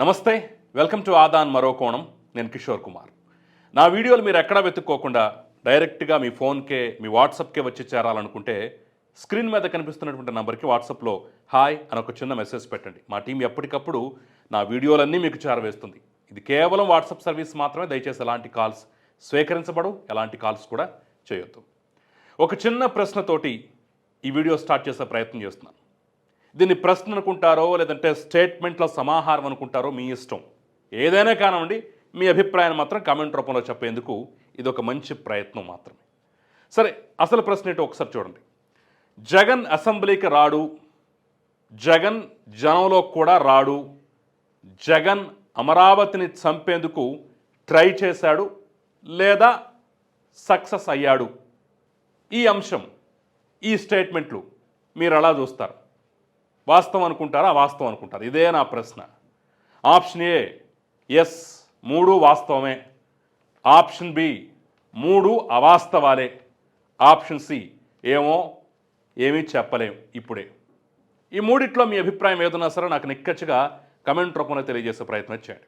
నమస్తే welcome to Aadan మరో కోణం. నేను కిషోర్ కుమార్. నా వీడియోలు మీరు ఎక్కడా వెతుక్కోకుండా డైరెక్ట్గా మీ ఫోన్కే మీ వాట్సాప్కే వచ్చి చేరాలనుకుంటే స్క్రీన్ మీద కనిపిస్తున్నటువంటి నంబర్కి వాట్సాప్లో హాయ్ అని ఒక చిన్న మెసేజ్ పెట్టండి. మా టీం ఎప్పటికప్పుడు నా వీడియోలన్నీ మీకు చేరవేస్తుంది. ఇది కేవలం వాట్సాప్ సర్వీస్ మాత్రమే దయచేసి ఎలాంటి కాల్స్ స్వీకరించబడు ఎలాంటి కాల్స్ కూడా చేయొద్దు. ఒక చిన్న ప్రశ్నతోటి ఈ వీడియో స్టార్ట్ చేసే ప్రయత్నం చేస్తున్నాను. దీన్ని ప్రశ్న అనుకుంటారో లేదంటే స్టేట్మెంట్ల సమాహారం అనుకుంటారో మీ ఇష్టం. ఏదైనా కానివ్వండి మీ అభిప్రాయాన్ని మాత్రం కామెంట్ రూపంలో చెప్పేందుకు ఇది ఒక మంచి ప్రయత్నం మాత్రమే. సరే అసలు ప్రశ్న ఏంటో ఒకసారి చూడండి. జగన్ అసెంబ్లీకి రాడు జగన్ జనంలో కూడా రాడు జగన్ అమరావతిని చంపేందుకు ట్రై చేశాడు లేదా సక్సెస్ అయ్యాడు? ఈ అంశం ఈ స్టేట్మెంట్లు మీరు అలా చూస్తారు? వాస్తవం అనుకుంటారా? వాస్తవం అనుకుంటారు. ఇదే నా ప్రశ్న. ఆప్షన్ ఏ ఎస్ మూడు వాస్తవమే. ఆప్షన్ బి మూడు అవాస్తవాలే. ఆప్షన్ సి ఏమో ఏమీ చెప్పలేం ఇప్పుడే. ఈ మూడిట్లో మీ అభిప్రాయం ఏదన్నా సరే నాకు నిక్కచ్చిగా కమెంట్ రూపంలో తెలియజేసే ప్రయత్నం చేయండి.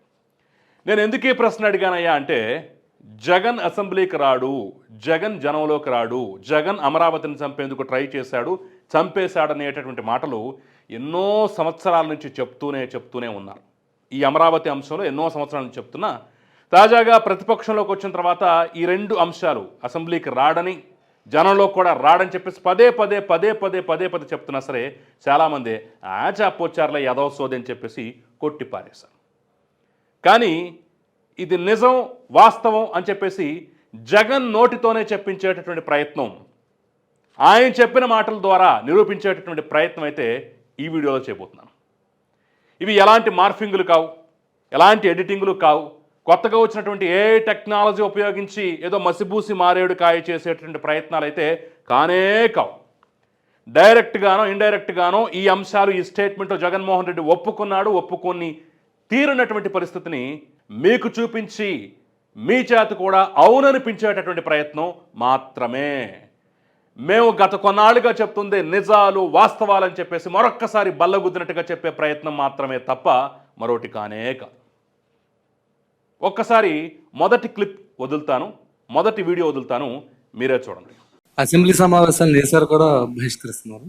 నేను ఎందుకు ఈ ప్రశ్న అడిగానయ్యా అంటే జగన్ అసెంబ్లీకి రాడు జగన్ జనంలోకి రాడు జగన్ అమరావతిని చంపేందుకు ట్రై చేశాడు చంపేశాడనేటటువంటి మాటలు ఎన్నో సంవత్సరాల నుంచి చెప్తూనే చెప్తూనే ఉన్నారు ఈ అమరావతి అంశంలో ఎన్నో సంవత్సరాల నుంచి చెప్తున్నా. తాజాగా ప్రతిపక్షంలోకి వచ్చిన తర్వాత ఈ రెండు అంశాలు అసెంబ్లీకి రాడని జనంలో కూడా రాడని చెప్పేసి పదే పదే పదే పదే పదే పదే చెప్తున్నా సరే చాలామంది ఆ చెప్పొచ్చారులే యదవ సోది అని చెప్పేసి కొట్టిపారేశారు కానీ ఇది నిజం వాస్తవం అని చెప్పేసి జగన్ నోటితోనే చెప్పించేటటువంటి ప్రయత్నం ఆయన చెప్పిన మాటల ద్వారా నిరూపించేటటువంటి ప్రయత్నం అయితే ఈ వీడియోలో చేయబోతున్నాను. ఇవి ఎలాంటి మార్ఫింగులు కావు ఎలాంటి ఎడిటింగులు కావు కొత్తగా వచ్చినటువంటి ఏ టెక్నాలజీ ఉపయోగించి ఏదో మసిబూసి మారేడు కాయ చేసేటువంటి ప్రయత్నాలు అయితే కానే కావు. డైరెక్ట్గానో ఇండైరెక్ట్గానో ఈ అంశాలు ఈ స్టేట్మెంట్లో జగన్మోహన్ రెడ్డి ఒప్పుకున్నాడు ఒప్పుకొని తీరినటువంటి పరిస్థితిని మీకు చూపించి మీ చేత కూడా అవుననిపించేటటువంటి ప్రయత్నం మాత్రమే. మేము గత కొన్నాళ్ళుగా చెప్తుంది నిజాలు వాస్తవాలని చెప్పేసి మరొక్కసారి బల్లగుద్దినట్టుగా చెప్పే ప్రయత్నం మాత్రమే తప్ప మరోటి కానే కాదు. ఒక్కసారి మొదటి క్లిప్ వదులుతాను మొదటి వీడియో వదులుతాను మీరే చూడండి. అసెంబ్లీ సమావేశాలు నేసారు కూడా బహిష్కరిస్తున్నారు.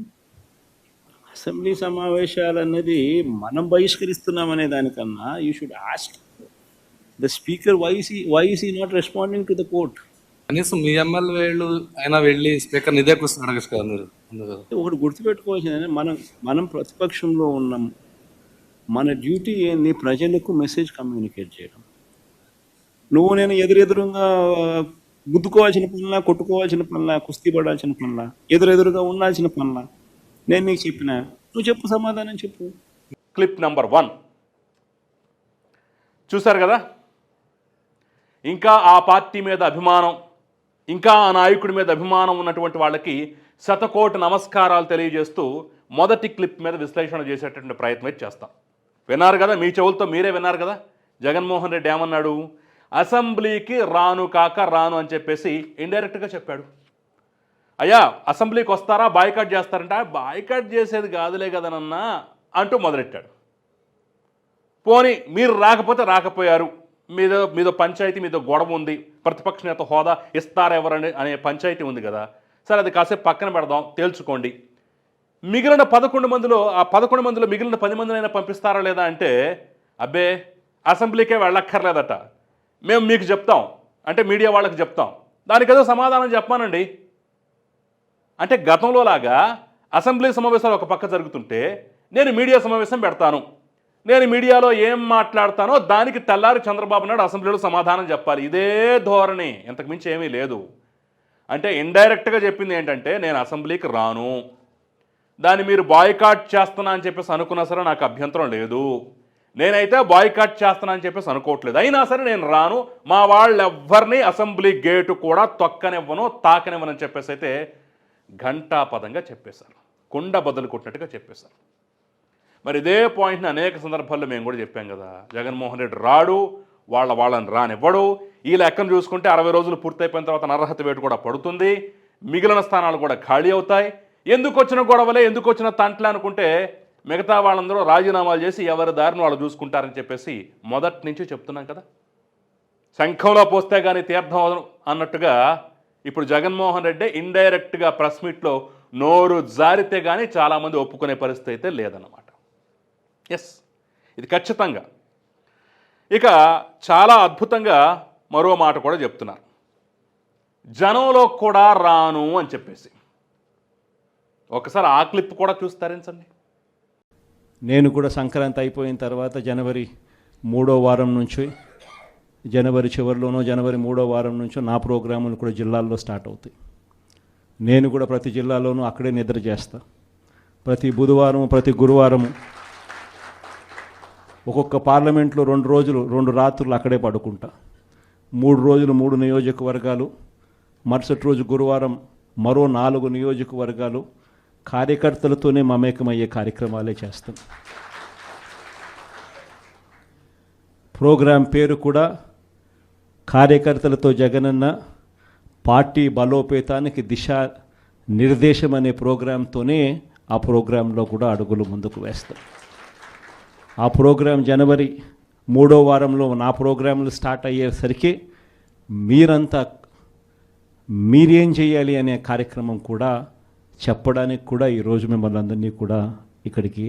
అసెంబ్లీ సమావేశాలు అన్నది మనం బహిష్కరిస్తున్నాం అనే దానికన్నా you should ask the speaker why's why is he not responding to the court కనీసం మీ ఎమ్మెల్యే వేళ్ళు అయినా వెళ్ళి స్పీకర్ ఇదే క్వశ్చన్ అడగచ్చు కదా మీరు? ఒకటి గుర్తుపెట్టుకోవాల్సింది మనం మనం ప్రతిపక్షంలో ఉన్నాం. మన డ్యూటీ ఏంది? ప్రజలకు మెసేజ్ కమ్యూనికేట్ చేయడం. నువ్వు నేను ఎదురెదురుగా గుద్దుకోవాల్సిన పనులా కొట్టుకోవాల్సిన పనులా కుస్తీ పడాల్సిన పనులా ఎదురెదురుగా ఉండాల్సిన పనులా? నేను నీకు చెప్పిన. నువ్వు చెప్పు సమాధానం చెప్పు. Clip number one. చూశారు కదా? ఇంకా ఆ పార్టీ మీద అభిమానం ఇంకా ఆ నాయకుడి మీద అభిమానం ఉన్నటువంటి వాళ్ళకి శతకోటి నమస్కారాలు తెలియజేస్తూ మొదటి క్లిప్ మీద విశ్లేషణ చేసేటటువంటి ప్రయత్నం చేస్తాం. విన్నారు కదా? మీ చెవులతో మీరే విన్నారు కదా? జగన్మోహన్ రెడ్డి ఏమన్నాడు? అసెంబ్లీకి రాను కాక రాను అని చెప్పేసి ఇండైరెక్ట్గా చెప్పాడు. అయ్యా అసెంబ్లీకి వస్తారా? బాయ్కాట్ చేస్తారంట. బాయ్కాట్ చేసేది కాదులే కదనన్నా అంటూ మొదలెట్టాడు. పోనీ మీరు రాకపోతే రాకపోయారు. మీద మీద పంచాయతీ మీద గొడవ ఉంది. ప్రతిపక్ష నేత హోదా ఇస్తారెవరని అనే పంచాయతీ ఉంది కదా. సరే అది కాసేపు పక్కన పెడదాం తేల్చుకోండి. మిగిలిన పదకొండు మందిలో ఆ పదకొండు మందిలో మిగిలిన పది మందినైనా పంపిస్తారా లేదా అంటే అబ్బే అసెంబ్లీకే వెళ్ళక్కర్లేదట. మేము మీకు చెప్తాం అంటే మీడియా వాళ్ళకి చెప్తాం. దానికి ఏదో సమాధానం చెప్పానండి. అంటే గతంలో లాగా అసెంబ్లీ సమావేశాలు ఒక పక్క జరుగుతుంటే నేను మీడియా సమావేశం పెడతాను. నేను మీడియాలో ఏం మాట్లాడతానో దానికి తెల్లారి చంద్రబాబు నాయుడు అసెంబ్లీలో సమాధానం చెప్పాలి. ఇదే ధోరణి. ఇంతకు మించి ఏమీ లేదు. అంటే ఇండైరెక్ట్గా చెప్పింది ఏంటంటే నేను అసెంబ్లీకి రాను. దాన్ని మీరు బాయ్కాట్ చేస్తున్నా అని చెప్పేసి అనుకున్నా సరే నాకు అభ్యంతరం లేదు. నేనైతే బాయ్కాట్ చేస్తున్నా అని చెప్పేసి అనుకోవట్లేదు. అయినా సరే నేను రాను. మా వాళ్ళెవ్వరిని అసెంబ్లీ గేటు కూడా తొక్కనివ్వను తాకనివ్వనని చెప్పేసి అయితే ఘంటాపదంగా చెప్పేశారు. కుండ బదులు కొట్టినట్టుగా చెప్పేశారు. మరి ఇదే పాయింట్ని అనేక సందర్భాల్లో మేము కూడా చెప్పాం కదా. జగన్మోహన్ రెడ్డి రాడు వాళ్ళ వాళ్ళని రానివ్వడు. ఈ లెక్కను చూసుకుంటే అరవై రోజులు పూర్తయిపోయిన తర్వాత నరహత వేటు కూడా పడుతుంది. మిగిలిన స్థానాలు కూడా ఖాళీ అవుతాయి. ఎందుకు వచ్చిన గొడవలే ఎందుకు వచ్చిన తంట్లే అనుకుంటే మిగతా వాళ్ళందరూ రాజీనామాలు చేసి ఎవరి దారిని వాళ్ళు చూసుకుంటారని చెప్పేసి మొదటి నుంచి చెప్తున్నాం కదా. శంఖంలో పోస్తే కానీ తీర్థం అన్నట్టుగా ఇప్పుడు జగన్మోహన్ రెడ్డి ఇండైరెక్ట్గా ప్రెస్ మీట్లో నోరు జారితే కానీ చాలామంది ఒప్పుకునే పరిస్థితి అయితే లేదన్నమాట. ఎస్ ఇది ఖచ్చితంగా. ఇక చాలా అద్భుతంగా మరో మాట కూడా చెప్తున్నారు. జనంలో కూడా రాను అని చెప్పేసి. ఒకసారి ఆ క్లిప్ కూడా చూస్తారేంచండి నేను కూడా సంక్రాంతి అయిపోయిన తర్వాత జనవరి మూడో వారం నుంచి జనవరి చివరిలోనో జనవరి మూడో వారం నుంచో నా ప్రోగ్రాములు కూడా జిల్లాల్లో స్టార్ట్ అవుతాయి. నేను కూడా ప్రతి జిల్లాలోనూ అక్కడే నిద్ర చేస్తా. ప్రతి బుధవారం ప్రతి గురువారము ఒక్కొక్క పార్లమెంట్లో రెండు రోజులు రెండు రాత్రులు అక్కడే పడుకుంటా. మూడు రోజులు మూడు నియోజకవర్గాలు మరుసటి రోజు గురువారం మరో నాలుగు నియోజకవర్గాలు. కార్యకర్తలతోనే మమేకమయ్యే కార్యక్రమాలే చేస్తాం. ప్రోగ్రాం పేరు కూడా కార్యకర్తలతో జగనన్న పార్టీ బలోపేతానికి దిశ నిర్దేశం అనే ప్రోగ్రాంతోనే ఆ ప్రోగ్రాంలో కూడా అడుగులు ముందుకు వేస్తాం. ఆ ప్రోగ్రాం జనవరి మూడో వారంలో నా ప్రోగ్రాంలు స్టార్ట్ అయ్యేసరికి మీరంతా మీరేం చేయాలి అనే కార్యక్రమం కూడా చెప్పడానికి కూడా ఈరోజు మిమ్మల్ని అందరినీ కూడా ఇక్కడికి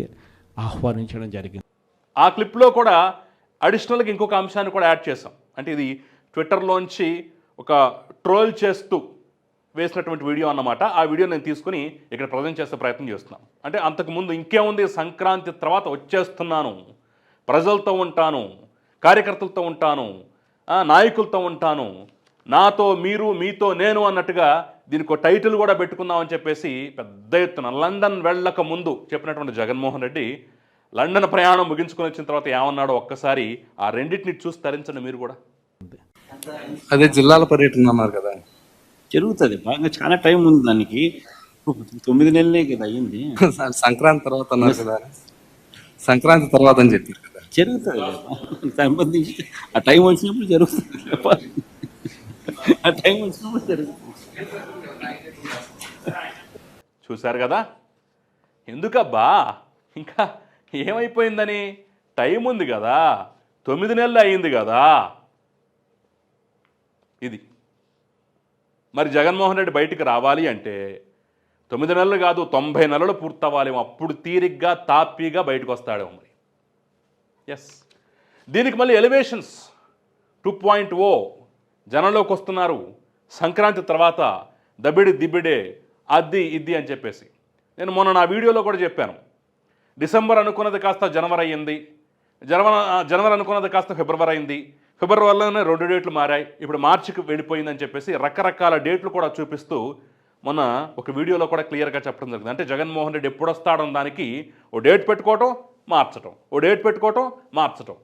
ఆహ్వానించడం జరిగింది. ఆ క్లిప్లో కూడా అడిషనల్గా ఇంకొక అంశాన్ని కూడా యాడ్ చేసాం అంటే ఇది ట్విట్టర్లోంచి ఒక ట్రోల్ చేస్తూ వేసినటువంటి వీడియో అన్నమాట. ఆ వీడియో నేను తీసుకుని ఇక్కడ ప్రజెంట్ చేసే ప్రయత్నం చేస్తున్నాను అంటే అంతకుముందు ఇంకేముంది? సంక్రాంతి తర్వాత వచ్చేస్తున్నాను. ప్రజలతో ఉంటాను. కార్యకర్తలతో ఉంటాను. నాయకులతో ఉంటాను. నాతో మీరు మీతో నేను అన్నట్టుగా దీనికి ఒక టైటిల్ కూడా పెట్టుకుందామని చెప్పేసి పెద్ద ఎత్తున లండన్ వెళ్ళక ముందు చెప్పినటువంటి జగన్మోహన్ రెడ్డి లండన్ ప్రయాణం ముగించుకొని వచ్చిన తర్వాత ఏమన్నాడో ఒక్కసారి ఆ రెండింటిని చూసి తరించండి మీరు కూడా. అదే జిల్లాల పర్యటన అన్నారు కదా. జరుగుతుంది. బాగా చాలా టైం ఉంది దానికి. తొమ్మిది నెలలే కదా అయ్యింది. సంక్రాంతి తర్వాత అన్నారు కదా. సంక్రాంతి తర్వాత అని చెప్పారు కదా. జరుగుతుంది కదా. సంబంధించి ఆ టైం వచ్చినప్పుడు జరుగుతుంది. ఆ టైం వచ్చినప్పుడు జరుగుతుంది. చూశారు కదా? ఎందుకబ్బా? ఇంకా ఏమైపోయిందని? టైం ఉంది కదా. తొమ్మిది నెలలు అయింది కదా. ఇది. మరి జగన్మోహన్ రెడ్డి బయటికి రావాలి అంటే తొమ్మిది నెలలు కాదు తొంభై నెలలు పూర్తవ్వాలేమో. అప్పుడు తీరిగ్గా తాపీగా బయటకు వస్తాడేమో మరి. ఎస్ దీనికి మళ్ళీ ఎలివేషన్స్ టూ పాయింట్ ఓ జనంలోకి వస్తున్నారు. సంక్రాంతి తర్వాత దబిడి దిబిడే అది ఇది అని చెప్పేసి. నేను మొన్న నా వీడియోలో కూడా చెప్పాను. డిసెంబర్ అనుకున్నది కాస్త జనవరి అయ్యింది. జనవరి జనవరి అనుకున్నది కాస్త ఫిబ్రవరి అయింది ఫిబ్రవరిలోనే రెండు డేట్లు మారాయి. ఇప్పుడు మార్చికి వెళ్ళిపోయిందని చెప్పేసి రకరకాల డేట్లు కూడా చూపిస్తూ మొన్న ఒక వీడియోలో కూడా క్లియర్గా చెప్పడం జరిగింది. అంటే జగన్మోహన్ రెడ్డి ఎప్పుడు వస్తాడన్న దానికి ఓ డేట్ పెట్టుకోవటం మార్చటం. ఓ డేట్ పెట్టుకోవటం మార్చటం.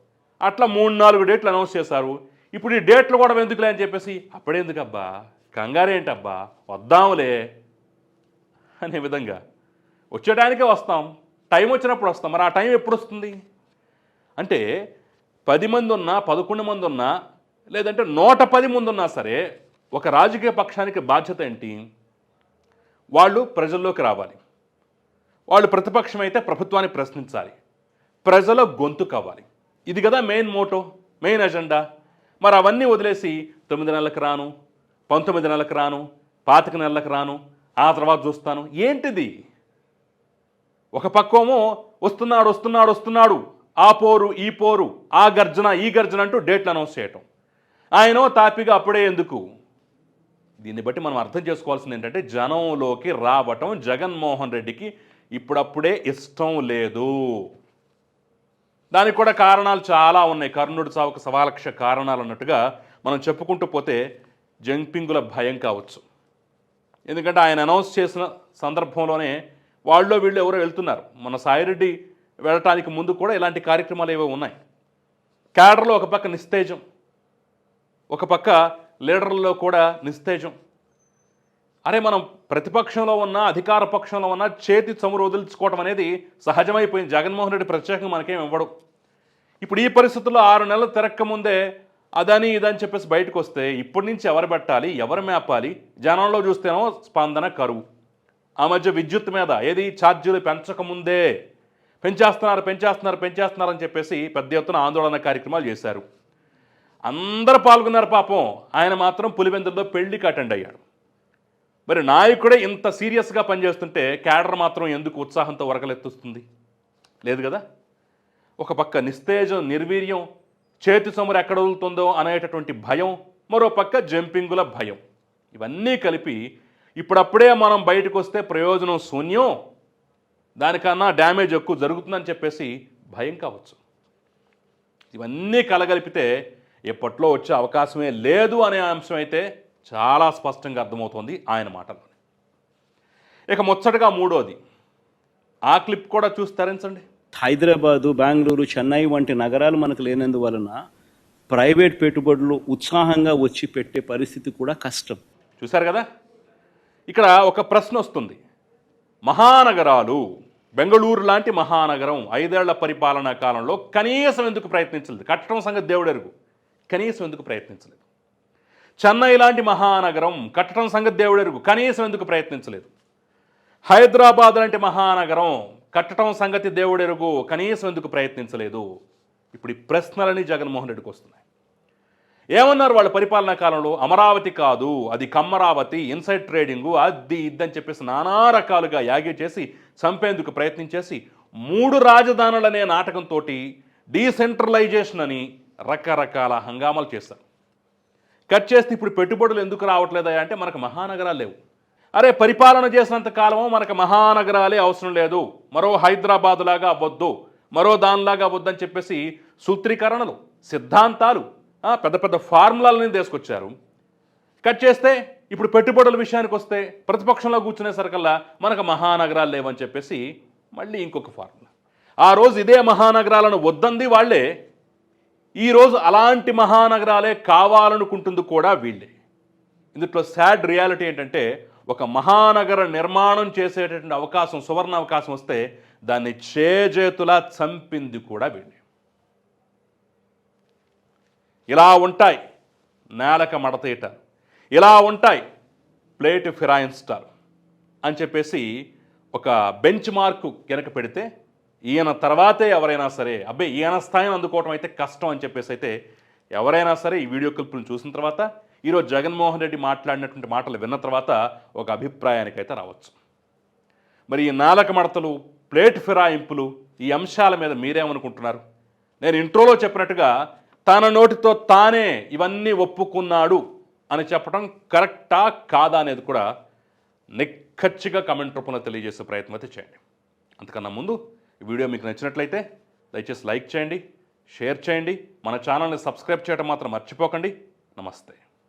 అట్లా మూడు నాలుగు డేట్లు అనౌన్స్ చేశారు. ఇప్పుడు ఈ డేట్లు కూడా ఎందుకులే అని చెప్పేసి అప్పుడెందుకబ్బా? కంగారేంటబ్బా? వద్దాములే అనే విధంగా. వచ్చేటానికే వస్తాం. టైం వచ్చినప్పుడు వస్తాం. మరి ఆ టైం ఎప్పుడు వస్తుంది? అంటే పది మంది ఉన్నా పదకొండు మంది ఉన్నా లేదంటే నూట పది మంది ఉన్నా సరే ఒక రాజకీయ పక్షానికి బాధ్యత ఏంటి? వాళ్ళు ప్రజల్లోకి రావాలి. వాళ్ళు ప్రతిపక్షం అయితే ప్రభుత్వాన్ని ప్రశ్నించాలి. ప్రజల గొంతు కావాలి. ఇది కదా మెయిన్ మోటో మెయిన్ అజెండా మరి అవన్నీ వదిలేసి తొమ్మిది నెలలకు రాను పంతొమ్మిది నెలలకు రాను పాతిక నెలలకు రాను ఆ తర్వాత చూస్తాను. ఏంటిది? ఒక పక్కమో వస్తున్నాడు వస్తున్నాడు వస్తున్నాడు. ఆ పోరు ఈ పోరు ఆ గర్జన ఈ గర్జన అంటూ డేట్లు అనౌన్స్ చేయటం. ఆయన తాపిగా అప్పుడే ఎందుకు? దీన్ని బట్టి మనం అర్థం చేసుకోవాల్సింది ఏంటంటే జనంలోకి రావటం జగన్మోహన్ రెడ్డికి ఇప్పుడప్పుడే ఇష్టం లేదు. దానికి కూడా కారణాలు చాలా ఉన్నాయి. కర్ణుడి చావుకు సవాలక్ష కారణాలు అన్నట్టుగా మనం చెప్పుకుంటూ పోతే జంపింగుల భయం కావచ్చు. ఎందుకంటే ఆయన అనౌన్స్ చేసిన సందర్భంలోనే వాళ్ళలో వీళ్ళు ఎవరో వెళ్తున్నారు. మన సాయిరెడ్డి వెళ్ళటానికి ముందు కూడా ఇలాంటి కార్యక్రమాలు ఏవో ఉన్నాయి. క్యాడర్లో ఒక పక్క నిస్తేజం ఒక పక్క లీడర్లలో కూడా నిస్తేజం. అరే మనం ప్రతిపక్షంలో ఉన్న అధికార పక్షంలో ఉన్న చేతి చమురు వదిలించుకోవటం అనేది సహజమైపోయింది. జగన్మోహన్ రెడ్డి ప్రత్యేకంగా మనకేం ఇవ్వడు. ఇప్పుడు ఈ పరిస్థితుల్లో ఆరు నెలలు తిరక్క ముందే అదని ఇదని చెప్పేసి బయటకు వస్తే ఇప్పటి నుంచి ఎవరు పెట్టాలి ఎవరు మేపాలి? జనంలో చూస్తేనో స్పందన కరువు. ఆ మధ్య విద్యుత్ మీద ఏది ఛార్జీలు పెంచకముందే పెంచేస్తున్నారు పెంచేస్తున్నారు పెంచేస్తున్నారు అని చెప్పేసి పెద్ద ఎత్తున ఆందోళన కార్యక్రమాలు చేశారు. అందరు పాల్గొన్నారు పాపం. ఆయన మాత్రం పులివెందుల్లో పెళ్ళికి అటెండ్ అయ్యాడు. మరి నాయకుడే ఇంత సీరియస్గా పనిచేస్తుంటే క్యాడర్ మాత్రం ఎందుకు ఉత్సాహంతో వరకలెత్తుస్తుంది? లేదు కదా? ఒక పక్క నిస్తేజం నిర్వీర్యం చేతి సొమరు ఎక్కడ వదులుతుందో అనేటటువంటి భయం మరో పక్క జంపింగుల భయం. ఇవన్నీ కలిపి ఇప్పుడప్పుడే మనం బయటకు వస్తే ప్రయోజనం శూన్యం దానికన్నా డ్యామేజ్ ఎక్కువ జరుగుతుందని చెప్పేసి భయం కావచ్చు. ఇవన్నీ కలగలిపితే ఎప్పట్లో వచ్చే అవకాశమే లేదు అనే అంశం అయితే చాలా స్పష్టంగా అర్థమవుతోంది ఆయన మాటల్లో ఇక ముచ్చటగా మూడోది. ఆ క్లిప్ కూడా చూసి తరించండి. హైదరాబాదు బెంగళూరు చెన్నై వంటి నగరాలు మనకు లేనందువలన ప్రైవేట్ పెట్టుబడులు ఉత్సాహంగా వచ్చి పెట్టే పరిస్థితి కూడా కష్టం. చూశారు కదా? ఇక్కడ ఒక ప్రశ్న వస్తుంది. మహానగరాలు. బెంగళూరు లాంటి మహానగరం ఐదేళ్ళ పరిపాలనా కాలంలో కనీసం ఎందుకు ప్రయత్నించలేదు? కట్టడం సంగతి దేవుడెరుగు. కనీసం ఎందుకు ప్రయత్నించలేదు? చెన్నై లాంటి మహానగరం కట్టడం సంగతి దేవుడెరుగు. కనీసం ఎందుకు ప్రయత్నించలేదు? హైదరాబాద్ లాంటి మహానగరం కట్టడం సంగతి దేవుడెరుగు. కనీసం ఎందుకు ప్రయత్నించలేదు? ఇప్పుడు ఈ ప్రశ్నలని జగన్మోహన్ రెడ్డికి వస్తున్నాయి. ఏమన్నారు వాళ్ళ పరిపాలనా కాలంలో? అమరావతి కాదు అది కమ్మరావతి ఇన్సైడ్ ట్రేడింగు అది ఇద్దని చెప్పేసి నానా రకాలుగా యాగి చేసి చంపేందుకు ప్రయత్నించేసి మూడు రాజధానులనే నాటకంతో డీసెంట్రలైజేషన్ అని రకరకాల హంగామాలు చేశారు. కట్ చేస్తే ఇప్పుడు పెట్టుబడులు ఎందుకు రావట్లేదా అంటే మనకు మహానగరాలు లేవు. అరే పరిపాలన చేసినంత కాలము మనకు మహానగరాలే అవసరం లేదు. మరో హైదరాబాద్ లాగా అవ్వద్దు. మరో దానిలాగా అవ్వద్దని చెప్పేసి సూత్రీకరణలు సిద్ధాంతాలు పెద్ద పెద్ద ఫార్ములాలని తీసుకొచ్చారు. కట్ చేస్తే ఇప్పుడు పెట్టుబడుల విషయానికి వస్తే ప్రతిపక్షంలో కూర్చునేసరికల్లా మనకు మహానగరాలు లేవని చెప్పేసి మళ్ళీ ఇంకొక ఫార్ములా. ఆ రోజు ఇదే మహానగరాలను వద్దంది వాళ్ళే. ఈరోజు అలాంటి మహానగరాలే కావాలనుకుంటుంది కూడా వీళ్ళే. ఇందులో సాడ్ రియాలిటీ ఏంటంటే ఒక మహానగర నిర్మాణం చేసేటటువంటి అవకాశం సువర్ణ అవకాశం వస్తే దాన్ని చేజేతులా చంపింది కూడా వీళ్ళే. ఇలా ఉంటాయి. నేలక మడతీట ఇలా ఉంటాయి. ప్లేట్ ఫిరాయిన్స్టార్ అని చెప్పేసి ఒక బెంచ్ మార్కు కనుక పెడితే ఈయన తర్వాతే ఎవరైనా సరే అబ్బాయి ఈయన స్థాయిని అందుకోవటం అయితే కష్టం అని చెప్పేసి అయితే ఎవరైనా సరే ఈ వీడియో క్లిప్లను చూసిన తర్వాత ఈరోజు జగన్మోహన్ రెడ్డి మాట్లాడినటువంటి మాటలు విన్న తర్వాత ఒక అభిప్రాయానికైతే రావచ్చు. మరి ఈ నాలక మడతలు ప్లేట్ ఫిరాయింపులు ఈ అంశాల మీద మీరేమనుకుంటున్నారు? నేను ఇంట్రోలో చెప్పినట్టుగా తన నోటితో తానే ఇవన్నీ ఒప్పుకున్నాడు అని చెప్పడం కరెక్టా కాదా అనేది కూడా నిక్కచ్చిగా కమెంట్ రూపంలో తెలియజేసే ప్రయత్నం అయితే చేయండి. అంతకన్నా ముందు ఈ వీడియో మీకు నచ్చినట్లయితే దయచేసి లైక్ చేయండి షేర్ చేయండి మన ఛానల్ని సబ్స్క్రైబ్ చేయడం మాత్రం మర్చిపోకండి. నమస్తే.